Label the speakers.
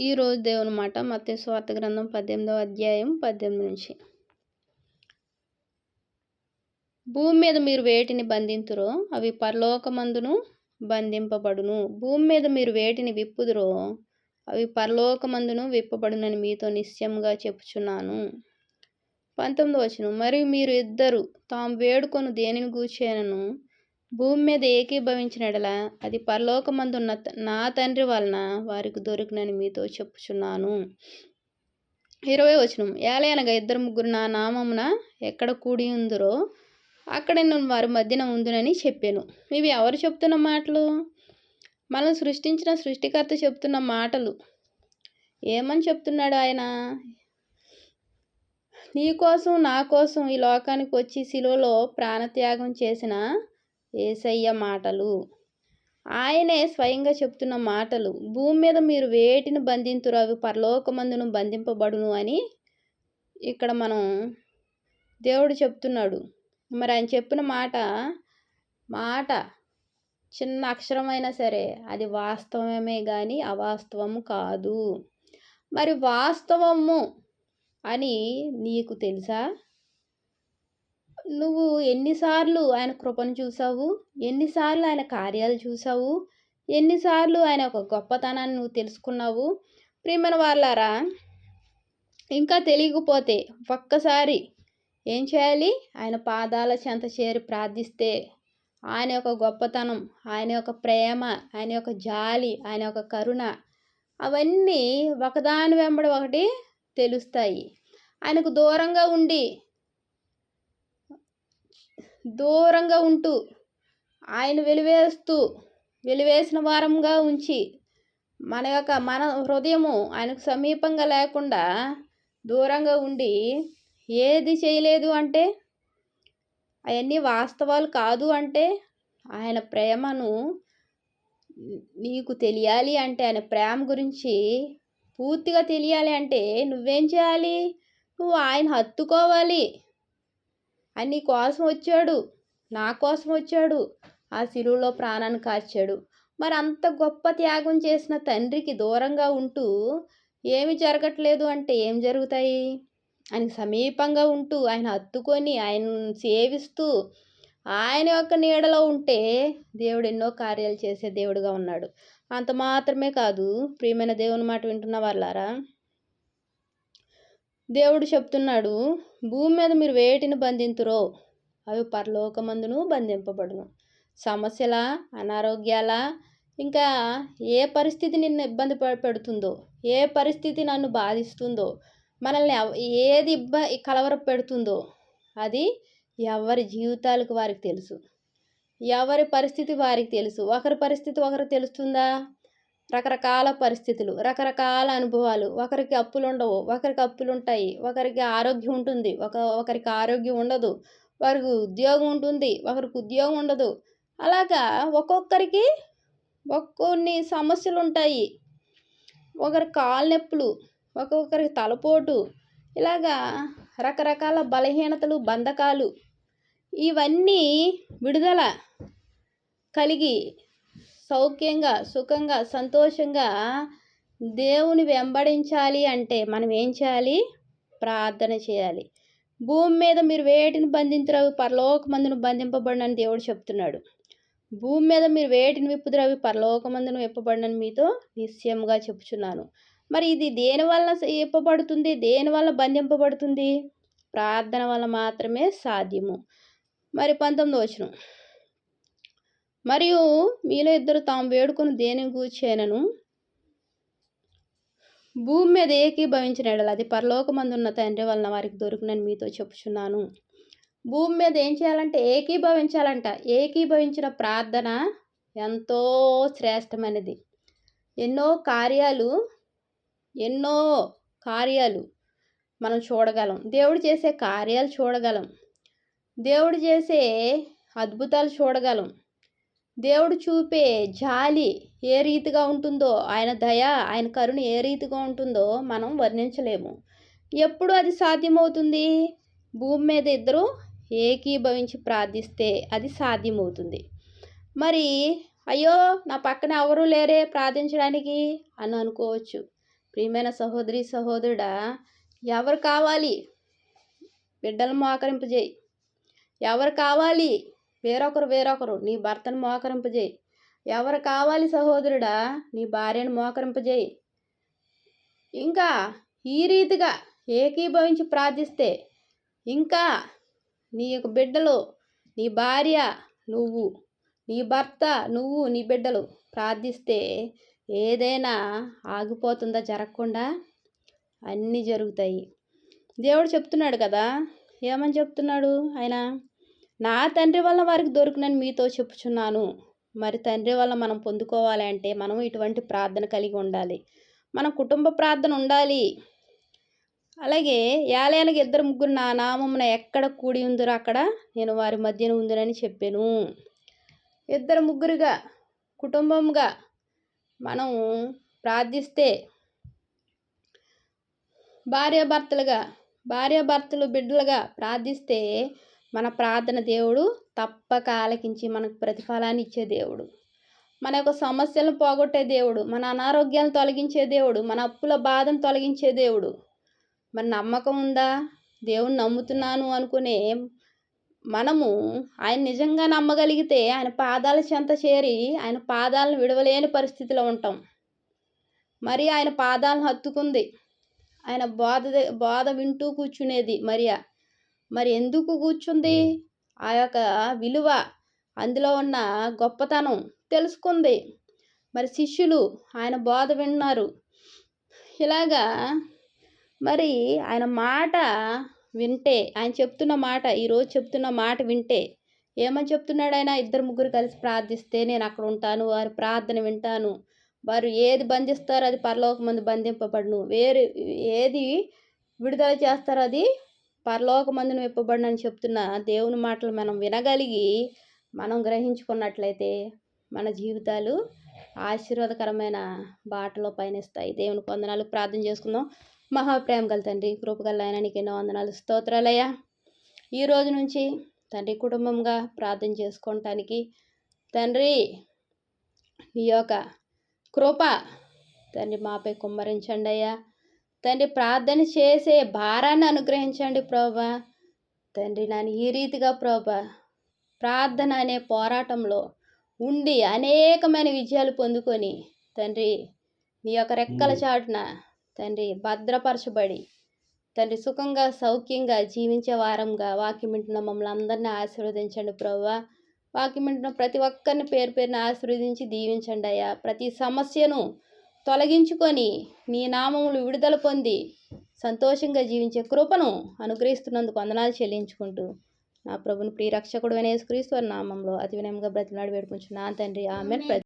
Speaker 1: ఈరోజు దేవుని మాట మత్తే స్వార్థ గ్రంథం పద్దెనిమిదవ అధ్యాయం పద్దెనిమిది నుంచి. భూమి మీద మీరు వేటిని బంధింతురో అవి పరలోకమందును బంధింపబడును. భూమి మీద మీరు వేటిని విప్పుదురో అవి పరలోకమందును విప్పబడునని మీతో నిశ్చయంగా చెప్పుచున్నాను. పంతొమ్మిది వచ్చిన మరియు మీరు ఇద్దరు తాము వేడుకొను దేనిని గూర్చేనను భూమి మీద ఏకీభవించినడలా అది పరలోకమందున్న నా తండ్రి వలన వారికి దొరికినని మీతో చెప్పుచున్నాను. ఇరవై వచనం. ఏలయనగా ఇద్దరు ముగ్గురు నా నామమున ఎక్కడ కూడి ఉందరో అక్కడ నేను వారి మధ్యన ఉందునని చెప్పాను. ఇవి ఎవరు చెప్తున్న మాటలు? మనం సృష్టించిన సృష్టికర్త చెప్తున్న మాటలు. ఏమని చెప్తున్నాడు ఆయన? నీ కోసం నా కోసం ఈ లోకానికి వచ్చి శిలువలో ప్రాణత్యాగం చేసిన ఏసయ్య మాటలు. ఆయనే స్వయంగా చెప్తున్న మాటలు. భూమి మీద మీరు వేటిని బంధింతురు అవి పరలోకమందును బంధింపబడును అని ఇక్కడ మనం దేవుడు చెప్తున్నాడు. మరి ఆయన చెప్పిన మాట మాట చిన్న అక్షరమైనా సరే అది వాస్తవమే కానీ అవాస్తవము కాదు. మరి వాస్తవము అని నీకు తెలుసా? నువ్వు ఎన్నిసార్లు ఆయన కృపను చూసావు? ఎన్నిసార్లు ఆయన కార్యాలు చూసావు? ఎన్నిసార్లు ఆయన ఒక గొప్పతనాన్ని నువ్వు తెలుసుకున్నావు? ప్రియమైన వాళ్ళారా ఇంకా తెలియకపోతే ఒక్కసారి ఏం చేయాలి? ఆయన పాదాల చెంత చేరి ప్రార్థిస్తే ఆయన యొక్క గొప్పతనం ఆయన యొక్క ప్రేమ ఆయన యొక్క జాలి ఆయన యొక్క కరుణ అవన్నీ ఒకదాని వెంబడి ఒకటి తెలుస్తాయి. ఆయనకు దూరంగా ఉండి దూరంగా ఉంటూ. ఆయన వెలివేస్తూ వెలివేసిన వారంగా ఉంచి మన యొక్క మన హృదయము ఆయనకు సమీపంగా లేకుండా దూరంగా ఉండి ఏది చేయలేదు అంటే అవన్నీ వాస్తవాలు కాదు అంటే ఆయన ప్రేమను నీకు తెలియాలి అంటే ఆయన ప్రేమ గురించి పూర్తిగా తెలియాలి అంటే నువ్వేం చేయాలి? నువ్వు ఆయన హత్తుకోవాలి. అని నీ కోసం వచ్చాడు నా కోసం వచ్చాడు ఆ శిలువలో ప్రాణాన్ని కార్చాడు. మరి అంత గొప్ప త్యాగం చేసిన తండ్రికి దూరంగా ఉంటూ ఏమి జరగట్లేదు అంటే ఏం జరుగుతాయి? ఆయన సమీపంగా ఉంటూ ఆయన హత్తుకొని ఆయన సేవిస్తూ ఆయన యొక్క నీడలో ఉంటే దేవుడు ఎన్నో కార్యాలు చేసే దేవుడుగా ఉన్నాడు. అంత మాత్రమే కాదు ప్రియమైన దేవుని మాట వింటున్న వాళ్ళారా దేవుడు చెప్తున్నాడు భూమి మీద మీరు వేటిని బంధింతురో అవి పరలోకమందును బంధింపబడును. సమస్యల అనారోగ్యాల ఇంకా ఏ పరిస్థితి నిన్ను ఇబ్బంది పెడుతుందో ఏ పరిస్థితి నన్ను బాధిస్తుందో మనల్ని ఏది ఇబ్బ కలవర పెడుతుందో అది ఎవరి జీవితాలకు వారికి తెలుసు. ఎవరి పరిస్థితి వారికి తెలుసు. ఒకరి పరిస్థితి ఒకరికి తెలుస్తుందా? రకరకాల పరిస్థితులు రకరకాల అనుభవాలు. ఒకరికి అప్పులు ఉండవు ఒకరికి అప్పులు ఉంటాయి ఒకరికి ఆరోగ్యం ఉంటుంది ఒక ఒకరికి ఆరోగ్యం ఉండదు వారికి ఉద్యోగం ఉంటుంది ఒకరికి ఉద్యోగం ఉండదు. అలాగా ఒక్కొక్కరికి కొన్ని సమస్యలు ఉంటాయి ఒకరి కాలు నొప్పులు ఒక్కొక్కరికి తలపోటు ఇలాగా రకరకాల బలహీనతలు బంధకాలు. ఇవన్నీ విడుదల కలిగి సౌఖ్యంగా సుఖంగా సంతోషంగా దేవుని వెంబడించాలి అంటే మనం ఏం చేయాలి? ప్రార్థన చేయాలి. భూమి మీద మీరు వేటిని బంధించరు పరలోకమందును బంధింపబడినని దేవుడు చెప్తున్నాడు. భూమి మీద మీరు వేటిని విప్పుదురు పరలోకమందును విప్పబడినని మీతో నిశ్చయంగా చెప్పుచున్నాను. మరి ఇది దేనివల్ల ఇప్పబడుతుంది దేనివల్ల బంధింపబడుతుంది? ప్రార్థన వల్ల మాత్రమే సాధ్యము. మరి పంతొమ్మిది వచ్చిన మరియు మీలో ఇద్దరు తాము వేడుకొని దేని కూర్చేనను భూమి మీద ఏకీభవించిన ఎడల అది పరలోకమందున్న తండ్రి వలన వారికి దొరికినని మీతో చెప్పుచున్నాను. భూమి మీద ఏం చేయాలంటే ఏకీభవించాలంట. ఏకీభవించిన ప్రార్థన ఎంతో శ్రేష్టమైనది. ఎన్నో కార్యాలు ఎన్నో కార్యాలు మనం చూడగలం. దేవుడు చేసే కార్యాలు చూడగలం. దేవుడు చేసే అద్భుతాలు చూడగలం. దేవుడు చూపే జాలి ఏ రీతిగా ఉంటుందో ఆయన దయ ఆయన కరుణ ఏ రీతిగా ఉంటుందో మనం వర్ణించలేము. ఎప్పుడు అది సాధ్యమవుతుంది? భూమి మీద ఇద్దరు ఏకీభవించి ప్రార్థిస్తే అది సాధ్యమవుతుంది. మరి అయ్యో నా పక్కన ఎవరూ లేరే ప్రార్థించడానికి? అని అనుకోవచ్చు. ప్రియమైన సహోదరి సహోదరుడా ఎవరు కావాలి? బిడ్డలు మోకరింపజేయి. ఎవరు కావాలి? వేరొకరు వేరొకరు నీ భర్తను మోకరింపజేయి. ఎవరు కావాలి సహోదరుడా నీ భార్యను మోకరింపజేయి. ఇంకా ఈ రీతిగా ఏకీభవించి ప్రార్థిస్తే ఇంకా నీ యొక్క బిడ్డలు నీ భార్య నువ్వు నీ భర్త నువ్వు నీ బిడ్డలు ప్రార్థిస్తే ఏదైనా ఆగిపోతుందా జరగకుండా? అన్నీ జరుగుతాయి. దేవుడు చెప్తున్నాడు కదా ఏమని చెప్తున్నాడు ఆయన? నా తండ్రి వల్ల వారికి దొరికినని మీతో చెప్పుచున్నాను. మరి తండ్రి వల్ల మనం పొందుకోవాలి అంటే మనం ఇటువంటి ప్రార్థన కలిగి ఉండాలి. మన కుటుంబ ప్రార్థన ఉండాలి. అలాగే ఏలైనకి ఇద్దరు ముగ్గురు నా నామమున ఎక్కడ కూడి ఉందరో అక్కడ నేను వారి మధ్యన ఉందినని చెప్పాను. ఇద్దరు ముగ్గురుగా కుటుంబంగా మనం ప్రార్థిస్తే భార్యాభర్తలుగా భార్యాభర్తలు బిడ్డలుగా ప్రార్థిస్తే మన ప్రార్థన దేవుడు తప్పక ఆలకించి మనకు ప్రతిఫలాన్ని ఇచ్చే దేవుడు. మన యొక్క సమస్యలను పోగొట్టే దేవుడు మన అనారోగ్యాలను తొలగించే దేవుడు మన అప్పుల బాధను తొలగించే దేవుడు. మరి నమ్మకం ఉందా? దేవుని నమ్ముతున్నాను అనుకునే మనము ఆయన నిజంగా నమ్మగలిగితే ఆయన పాదాల చెంత చేరి ఆయన పాదాలను విడవలేని పరిస్థితిలో ఉంటాం. మరి ఆయన పాదాలను హత్తుకుంది. ఆయన బోధ బోధ వింటూ కూర్చునేది మరియా? మరి ఎందుకు కూర్చుంది? ఆ యొక్క విలువ అందులో ఉన్న గొప్పతనం తెలుసుకుంది. మరి శిష్యులు ఆయన బోధ విన్నారు. ఇలాగా మరి ఆయన మాట వింటే ఆయన చెప్తున్న మాట ఈరోజు చెప్తున్న మాట వింటే ఏమని చెప్తున్నాడు ఆయన? ఇద్దరు ముగ్గురు కలిసి ప్రార్థిస్తే నేను అక్కడ ఉంటాను వారి ప్రార్థన వింటాను. వారు ఏది బంధిస్తారో అది పరలోక మందు బంధింపబడును. వేరు ఏది విడుదల చేస్తారో అది పరలోక విప్పబడినని చెప్తున్న దేవుని మాటలు మనం వినగలిగి మనం గ్రహించుకున్నట్లయితే మన జీవితాలు ఆశీర్వాదకరమైన బాటలో పయనిస్తాయి. దేవుని వందనాలు. ప్రార్థన చేసుకుందాం. మహాప్రేమ గల తండ్రి కృపగల ఆయన నీకు ఎన్నో వందనాలు. స్తోత్రాలయ్యా. ఈ రోజు నుంచి తండ్రి కుటుంబంగా ప్రార్థన చేసుకోవటానికి తండ్రి నీ యొక్క కృప తండ్రి మాపై కుమ్మరించండి అయ్యా. తండ్రి ప్రార్థన చేసే భారాన్ని అనుగ్రహించండి ప్రభా. తండ్రి నన్ను ఈ రీతిగా ప్రభా ప్రార్థన అనే పోరాటంలో ఉండి అనేకమైన విజయాలు పొందుకొని తండ్రి నీ యొక్క రెక్కల చాటున తండ్రి భద్రపరచబడి తండ్రి సుఖంగా సౌఖ్యంగా జీవించే వారంగా వాక్యం వింటున్న మమ్మల్ని అందరినీ ఆశీర్వదించండి ప్రభా. వాక్యం వింటున్న ప్రతి ఒక్కరిని పేరు పేరున ఆశీర్వదించి దీవించండి అయ్యా. ప్రతి సమస్యను తొలగించుకొని నీ నామములు విడుదల పొంది సంతోషంగా జీవించే కృపను అనుగ్రహిస్తున్నందుకు వందనాలు చెల్లించుకుంటూ నా ప్రభుని ప్రియరక్షకుడు రక్షకుడు యేసుక్రీస్తు నామంలో అతి వినయంగా బ్రతిమలాడి వేడుకుంటున్నా తండ్రి ఆమె